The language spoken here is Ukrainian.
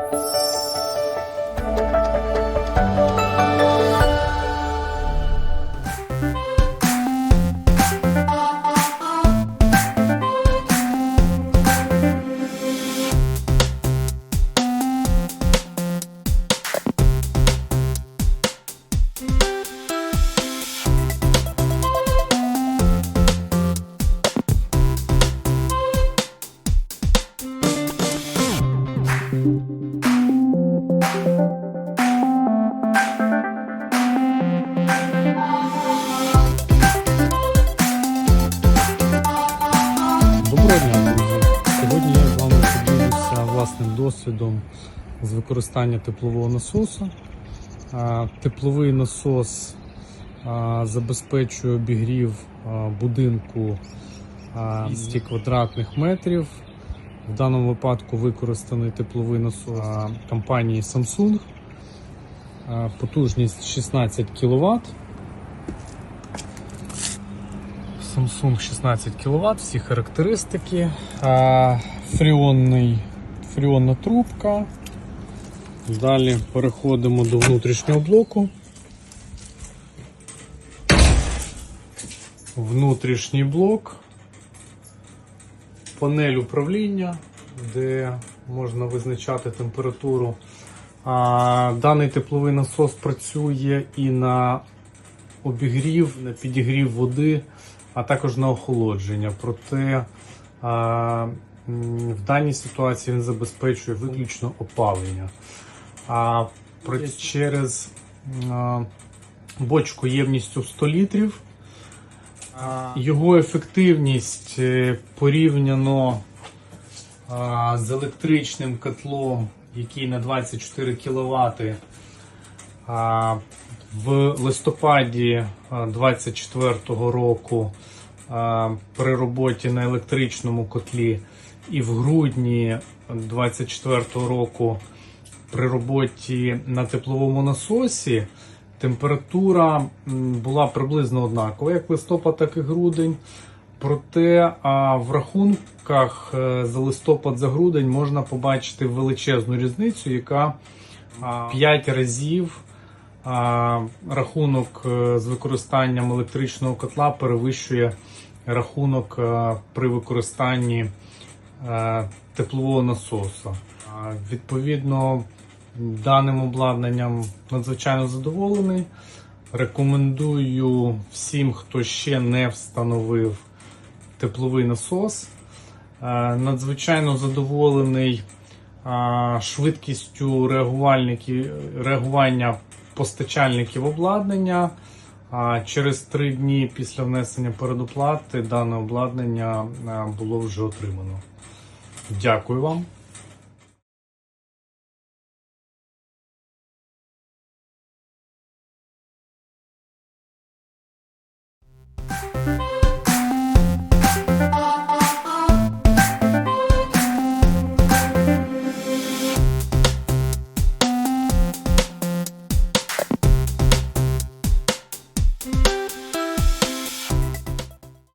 you Доброго дня, друзі! Сьогодні я з вами поділюся власним досвідом з використання теплового насосу. Тепловий насос забезпечує обігрів будинку а, 200 квадратних метрів. В даному випадку використаний тепловий насос компанії Samsung. Потужність 16 кВт. Samsung 16 кВт, всі характеристики. Фріонний, фріонна трубка. Далі переходимо до внутрішнього блоку. Внутрішній блок, панель управління, де можна визначати температуру. Даний тепловий насос працює і на обігрів, на підігрів води, а також на охолодження. Проте в даній ситуації він забезпечує виключно опалення. А через бочку ємністю 100 літрів. Його ефективність е, порівняно з електричним котлом, який на 24 кВт в листопаді 24-го року при роботі на електричному котлі і в грудні 24-го року при роботі на тепловому насосі температура була приблизно однакова, як листопад, так і грудень. Проте в рахунках е, за листопад за грудень можна побачити величезну різницю, яка 5 разів рахунок е, з використанням електричного котла перевищує рахунок е, при використанні теплового насосу. Відповідно, даним обладнанням надзвичайно задоволений. Рекомендую всім, хто ще не встановив тепловий насос. Е, Надзвичайно задоволений швидкістю реагування постачальників обладнання. Через три дні після внесення передоплати дане обладнання було вже отримано. Дякую вам.